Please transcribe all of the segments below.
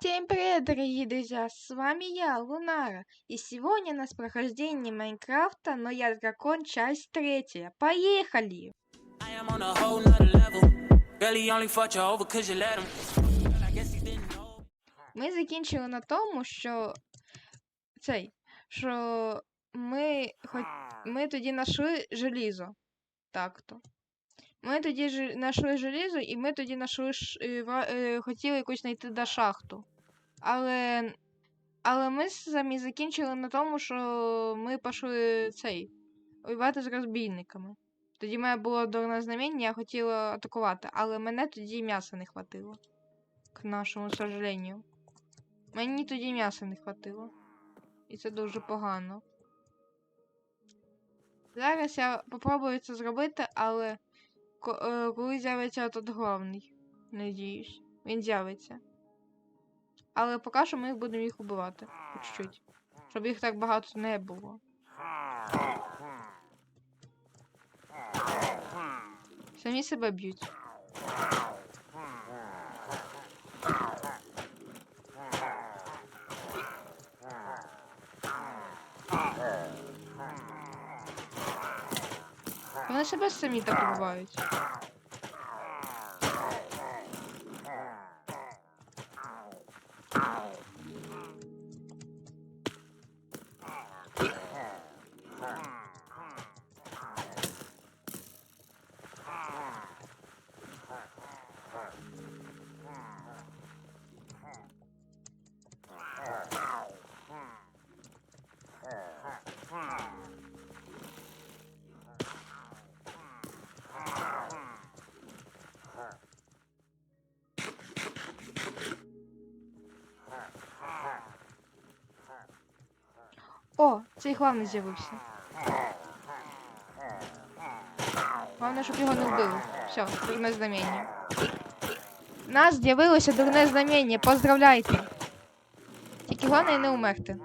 Всем привет, дорогие друзья! С вами я, Лунара. И сегодня у нас прохождение Майнкрафта, но я дракон, часть третья. Поехали! I am on a whole nother level. Girl, he only fucked you over cause you let him. Girl, I guess he didn't know. Ми закінчили на тому, що цей, що ми хоч ми тоді знайшли желізо. Так-то. Ми тоді ж- знайшли желізо, і ми тоді знайшли ш... е, ва- е, хотіли якусь знайти до шахту. Але. Але ми самі закінчили на тому, що ми пішли цей. Воювати з розбійниками. Тоді в мене було дурне знамення, я хотіла атакувати, але мене тоді м'яса не хватило. К нашому сожалению. Мені тоді м'яса не хватило. І це дуже погано. Зараз я попробую це зробити, але е, коли з'явиться тут головний, надіюсь, він з'явиться. Але поки що ми будемо їх убивати. По чуть-чуть. Щоб їх так багато не було. Самі себе б'ють. Вони себе самі так убивають. О, цей главний з'явився. Головне, щоб його не вбили. Все, дурне знамення. У Нас з'явилося дурне знамення, поздравляйте. Тільки головне не умерти.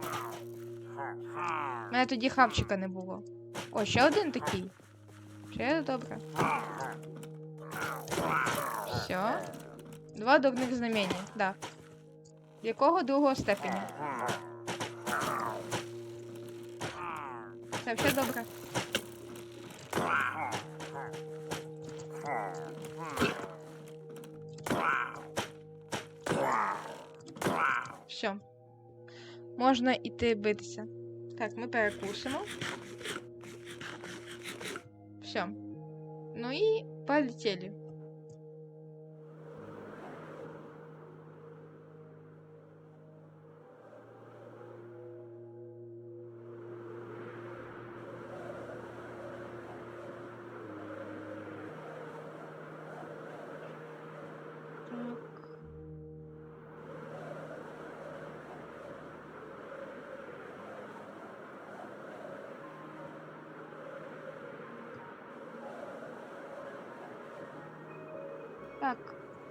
У мене тоді хавчика не було. О, ще один такий. Ще добре. Все. Два дурних знамення, да. Якого другого степеня? Все, все добре. Все. Можна іти битися. Так, ми перекусимо. Все. Ну і полетіли.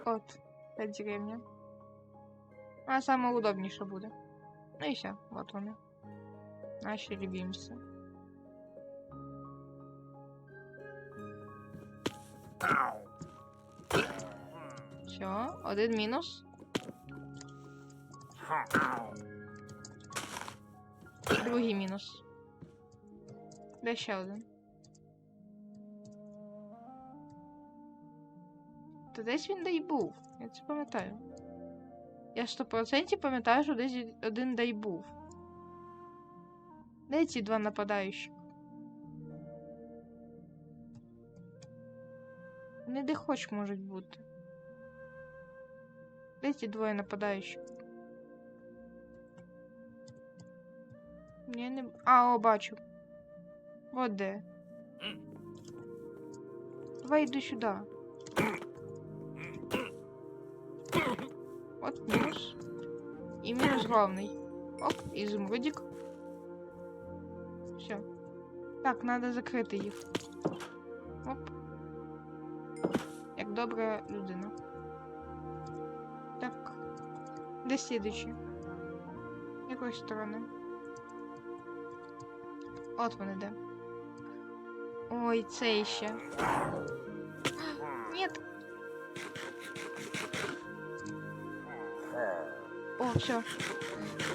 От, та деревня. А саме удобніше буде. Ну і все, от вони. Наші любимці. Все, один мінус. Другий мінус. Де ще один? Та десь він де й був. Я це пам'ятаю. Я 100% пам'ятаю, що десь один де й був. Де ці два нападаючі? Вони де хоч можуть бути. Де ці двоє нападаючих? Я не. А, о, бачу. От де. Давай йду сюди. От мінус. І мінус главний. Оп, ізумрудик. Все. Так, надо закрити їх. Оп. Як добра людина. Так. Де слідуючі? Якої сторони? От вони де. Ой, цей ще. Нет. О, все.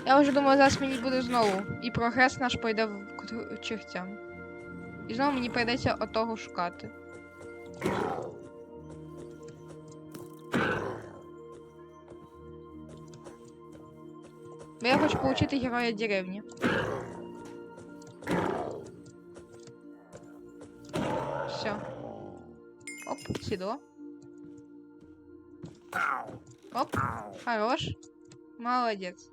Я вже думаю, зараз мені буде знову. І прогрес наш пойде в чехтям. І знову мені прийдеться отого шукати. Бо я хочу получити героя деревні. Все. Оп, сідло. Оп, хорош. Молодець.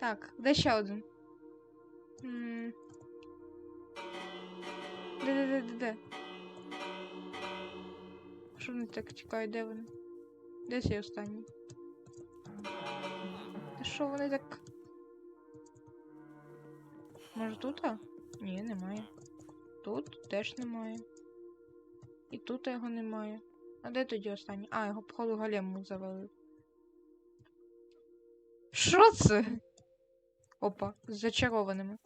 Так, де ще один? М. Де, де, де, де, де? Що вони так чекають, де вони? Де цей останній? Та що вони так. Може тут? а? Ні, немає. Тут теж немає. І тут його немає. А де тоді останній? А, його походу голем завалив. Що це? Опа, з зачарованими.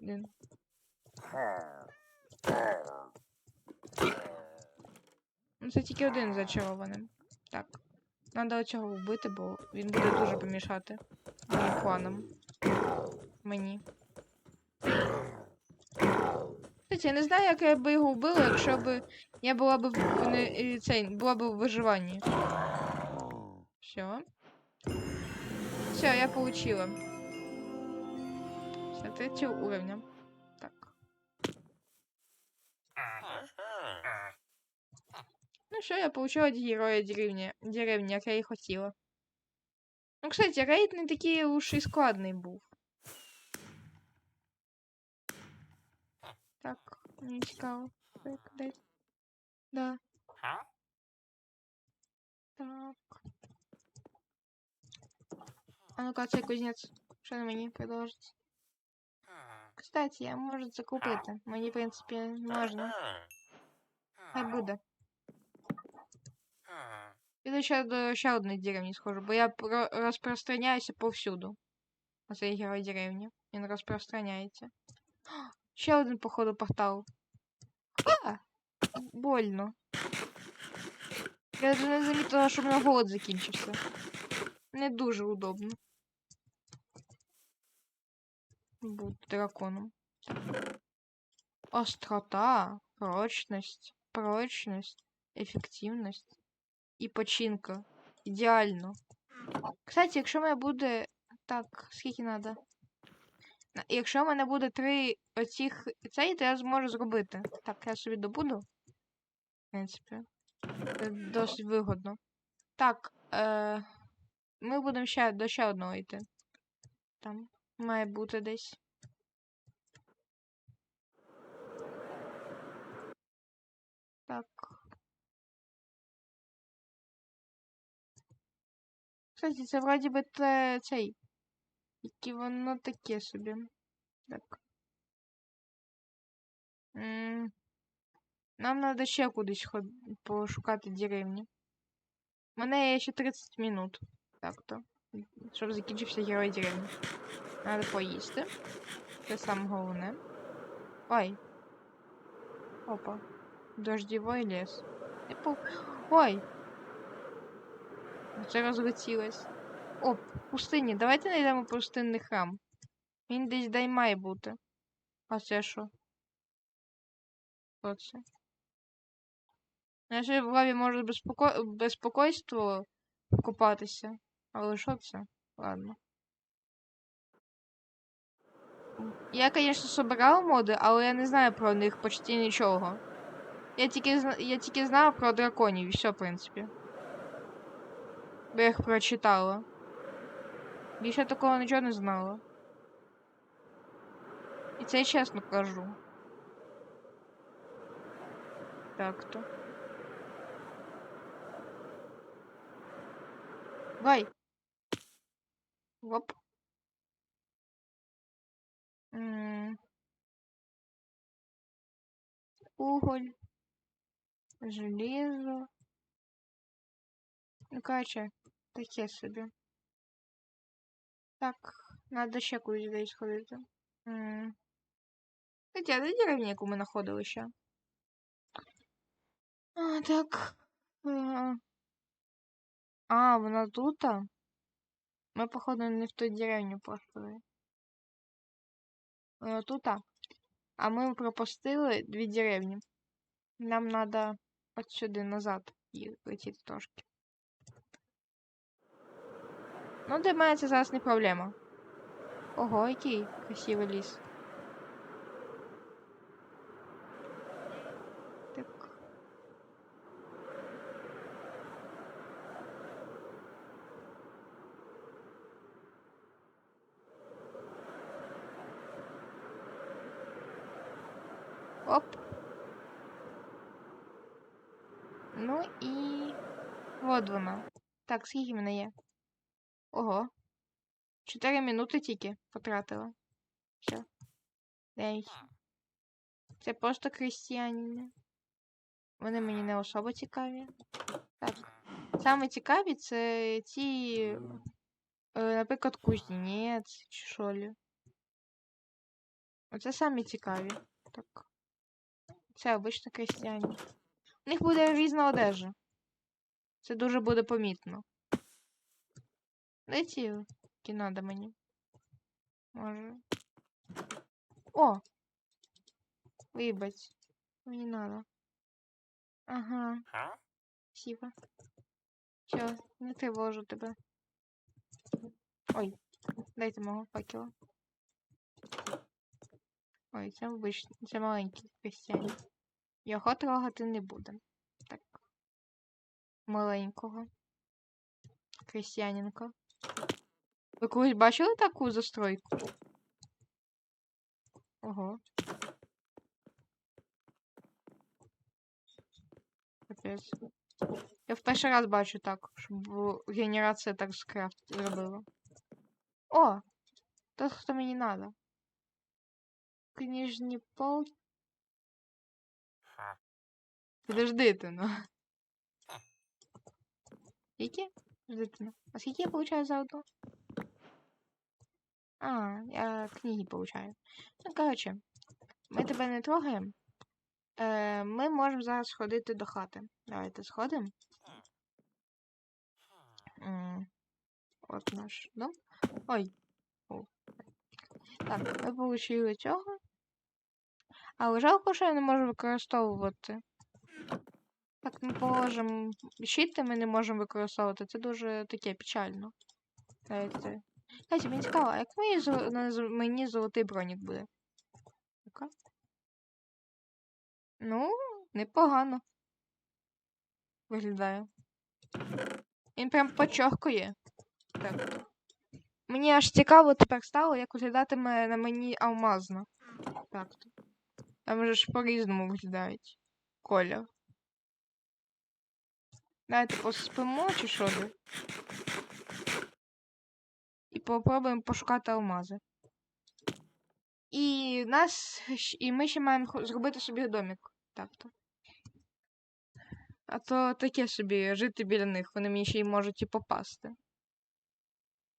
Блін. Ну, це тільки один зачарованим. Так. Надо оцього вбити, бо він буде дуже помішати моїм планам. Мені. Я не знаю, як я би його вбила, якщо б я була б в не, цей, була б в виживанні. Все. Все, я получила. Все, третього уровня. Так. Ну все, я получила героя деревні, деревні, як я і хотіла. Ну, кстати, рейд не такий уж і складний був. Так, мені цікаво. Так, десь. Да. Так. А ну-ка, цей кузнець. Що на мені продовжить? Кстати, я можу це купити. Мені, в принципі, можна. Хай буде. Піду ще до ще одної деревні схожу, бо я про розпространяюся повсюду. Оцей герой деревні. Він розпространяється. Ще один, походу, портал. А! Больно. Я даже не замітила, що в мене голод закінчився. Не дуже удобно. Бути драконом. Острота, прочность, прочность, ефективність і починка. Ідеально. Кстати, якщо в мене буде. Так, скільки треба? Якщо в мене буде три оцих цей, то я зможу зробити. Так, я собі добуду. В принципі. Досить вигодно. Так, е, ми будемо ще до ще одного йти. Там має бути десь. Так. Кстати, це вроді би те, цей. Яке воно таке собі. Так. М, Нам треба ще кудись ход... пошукати деревні. У мене є ще 30 минут. Так то. Щоб закінчився герой деревні. Треба поїсти. Це саме головне. Ой. Опа. Дождєвий ліс. По... Ой! Це розлетілось. О, пустині. Давайте знайдемо пустинний храм. Він десь дай має бути. А це що? Що це? Ще в лаві може безпоко... безпокойство купатися. Але що це? Ладно. Я, звісно, собирав моди, але я не знаю про них почти нічого. Я тільки, я тільки знав про драконів і все, в принципі. Бо я їх прочитала. Більше такого нічого не знала. І це я чесно кажу. Так то. Давай. Оп. М. Уголь. Железо. Ну, короче, таке собі. Так, надо ще кудись десь ходити. М. Хоча, де деревня, яку ми знаходили ще? А, так. Е, А, вона тут? Ми, походу, не в ту деревню пошли. Е, Тут а. А ми пропустили дві деревні. Нам треба отсюди назад летіти трошки. Ну, для мене це зараз не проблема. Ого, який красивий ліс. Оп. Ну і от вона. Так, скільки в мене є? Ого. Чотири минути тільки потратила. Все. Ей. Це просто крестьяни. Вони мені не особо цікаві. Так. Саме цікаві це ті, е, наприклад, кузнець чи що. Оце самі цікаві. Так. Це обично крестьяни. У них буде різна одежа. Це дуже буде помітно. Дайте, які надо мені. Може. О! Вибач. Мені надо. Ага, спасибо. Все, не тривожу тебе. Ой, дайте мого факела. Ой, це обичний, це маленький крестьянин. Його трогати не будемо. Так. Маленького. Крестьяненка. Ви колись бачили таку застройку? Ого. Капець. Я в перший раз бачу так, щоб генерація так з крафт зробила. О! Тот, хто мені надо. Книжні полки. Подожди ти, ну. Скільки? Подожди ну. А скільки я получаю за одну? А, я книги получаю. Ну, коротше, ми тебе не трогаємо. Е, ми можемо зараз сходити до хати. Давайте сходимо. От наш дом. Ой. О. Так, ми получили цього. Але жалко, що я не можу використовувати. Так, ми положимо. Щити ми не можемо використовувати. Це дуже таке печально. Давайте. Кстати, мені цікаво, як мені, мені золотий бронік буде? Ну-ка. Ну, непогано. Виглядає. Він прям почохкує. Так. Мені аж цікаво тепер стало, як виглядатиме на мені алмазно. Так. Там же ж по-різному виглядають. Колір. Давайте поспимо чи що? І попробуємо пошукати алмази. І нас. І ми ще маємо зробити собі домик. Так то. А то таке собі жити біля них, вони мені ще й можуть і попасти.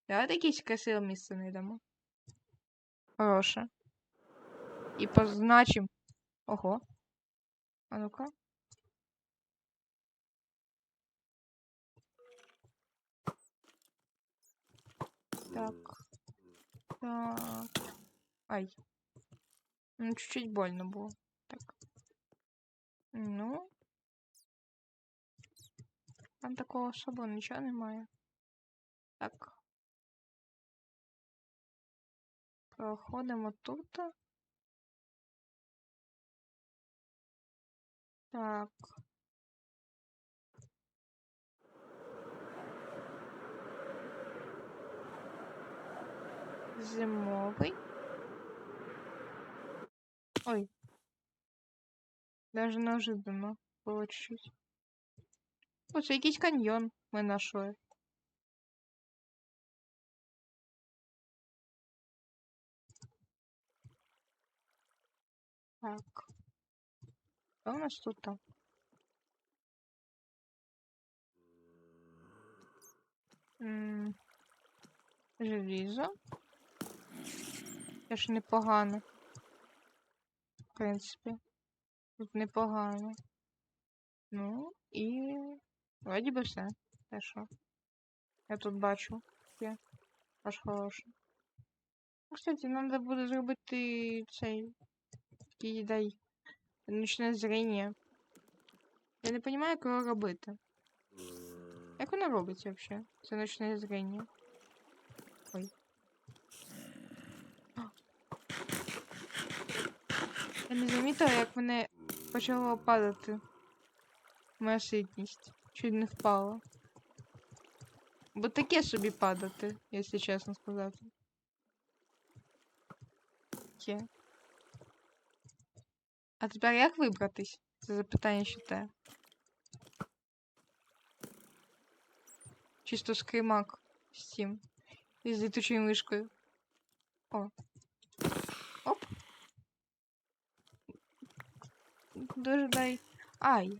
Давайте якесь красиве місце знайдемо. Хороше. І позначимо. Ого. А ну-ка. Так. Так. Ай. Ну, чуть-чуть больно было. Так. Ну. Там такого особо нічого немає. Так. Проходимо тут. Так. Зимовий. Ой. Даже неожиданно було чуть-чуть. О, це якийсь каньйон ми знайшли. Так. Що у нас тут там? Желізо. Ж непогано. В принципі. Тут непогано. Ну, і вроді би все. Те що. Я тут бачу. Є. Аж хороше. Ну, Кстати, треба буде зробити цей. Такий дай. Ночне зріння. Я не розумію, як його робити. Як воно робиться взагалі? Це ночне зріння. Ой. А. Я не замітила, як мене почало падати. Моя ситність. Чуть не впала. Бо таке собі падати, якщо чесно сказати. Таке. А тепер як вибратись? Це запитання ще те. Чисто скримак з цим. Із літучою мишкою. О. Оп. Дуже дай. Ай.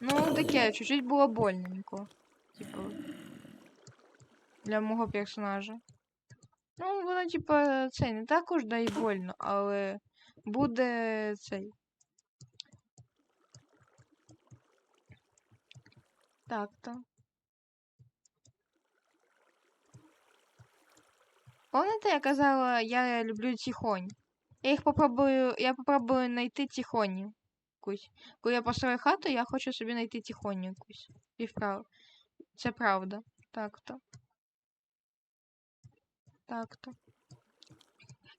Ну, таке, чуть-чуть було больненько. Типу. Для мого персонажа. Ну, воно, типа, цей, не також да й больно, але буде цей. Так-то. Помните, я казала, я люблю тихонь. Я їх попробую, я попробую знайти тихоню якусь. Коли я построю хату, я хочу собі знайти тихоню якусь. І вправ... Це правда. Так-то. Так-то.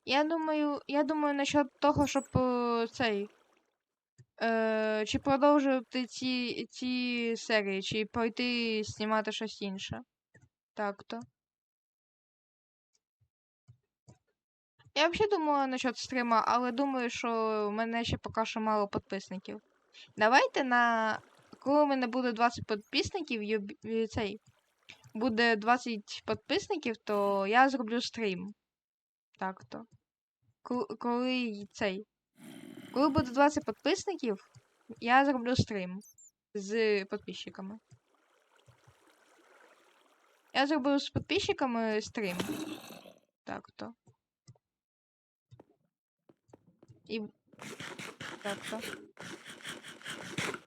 Я думаю, я думаю насчет того, щоб е, цей. Е, чи продовжувати ці, ці серії, чи пройти знімати щось інше. Так-то. Я взагалі думала насчет стрима, але думаю, що в мене ще поки що мало підписників. Давайте на. Коли у мене буде 20 підписників, цей. Буде 20 підписників, то я зроблю стрім. Так то. Коли цей. Коли буде 20 підписників, я зроблю стрім з підписчиками. Я зроблю з підписчиками стрім. Так то. І. Так то.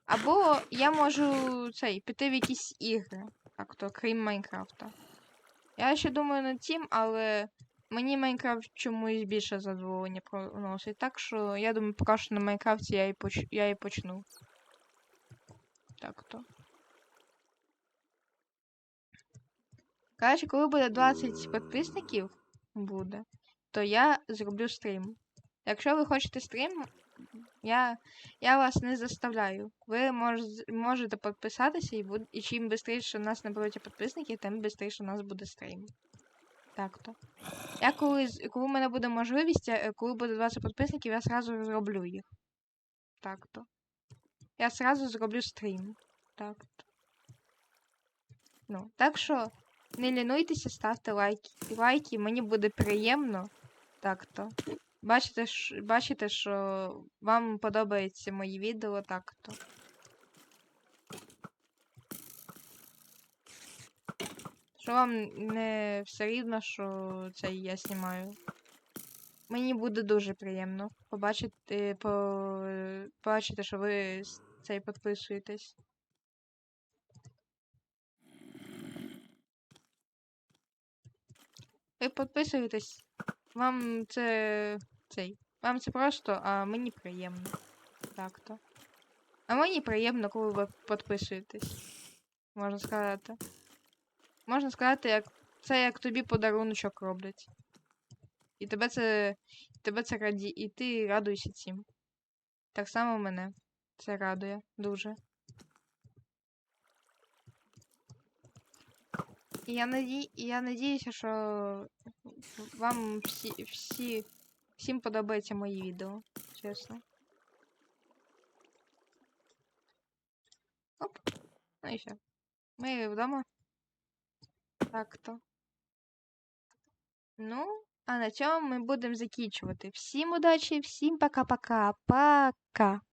Або я можу цей піти в якісь ігри. Так то, крім Майнкрафта. Я ще думаю над цим, але мені Майнкрафт чомусь більше задоволення приносить. Так що я думаю, поки що на Майнкрафті я і, поч... я і почну. Так то. Коротше, коли буде 20 підписників буде, то я зроблю стрім. Якщо ви хочете стрім, я, я вас не заставляю. Ви мож, можете підписатися, і, буд, і чим швидше у нас наберуться підписників, тим швидше у нас буде стрім. Так то. Я коли, коли в мене буде можливість, коли буде 20 підписників, я сразу зроблю їх. Так то. Я сразу зроблю стрім. Так то. Ну, так що не лінуйтеся, ставте лайки. Лайки, мені буде приємно. Так то. Бачите, ш- бачите, що вам подобаються мої відео так то. Що вам не все рівно, що це я знімаю. Мені буде дуже приємно побачити, по... побачити, що ви цей підписуєтесь. Ви підписуєтесь. Вам це цей. Вам це просто, а мені приємно. Так то. А мені приємно, коли ви підписуєтесь. Можна сказати. Можна сказати, як це як тобі подаруночок роблять. І тебе це. Тебе це раді. І ти радуєшся цим. Так само мене. Це радує дуже. І я наді... я надіюся, що вам всі, всі, всім подобається мої відео, чесно. Оп. Ну і все. Ми вдома. Так то. Ну, а на цьому ми будемо закінчувати. Всім удачі, всім пока-пока. Пока.